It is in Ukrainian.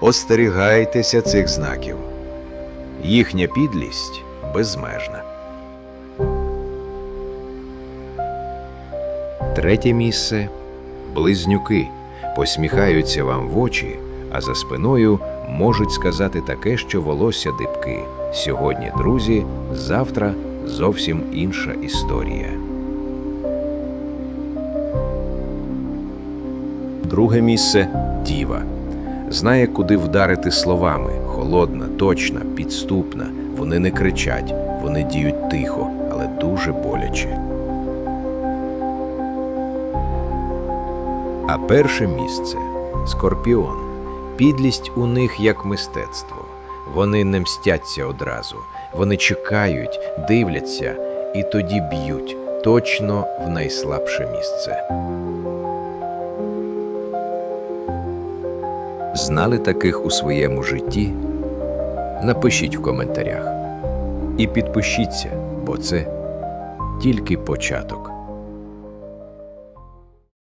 Остерігайтеся цих знаків. Їхня підлість безмежна. Третє місце близнюки посміхаються вам в очі, а за спиною можуть сказати таке, що волосся дибки. Сьогодні, друзі, завтра зовсім інша історія. Друге місце діва. Знає, куди вдарити словами. Холодна, точна, підступна. Вони не кричать, вони діють тихо, але дуже боляче. А перше місце скорпіон. Підлість у них як мистецтво. Вони не мстяться одразу, вони чекають, дивляться і тоді б'ють точно в найслабше місце. Знали таких у своєму житті? Напишіть в коментарях. І підпишіться, бо це тільки початок.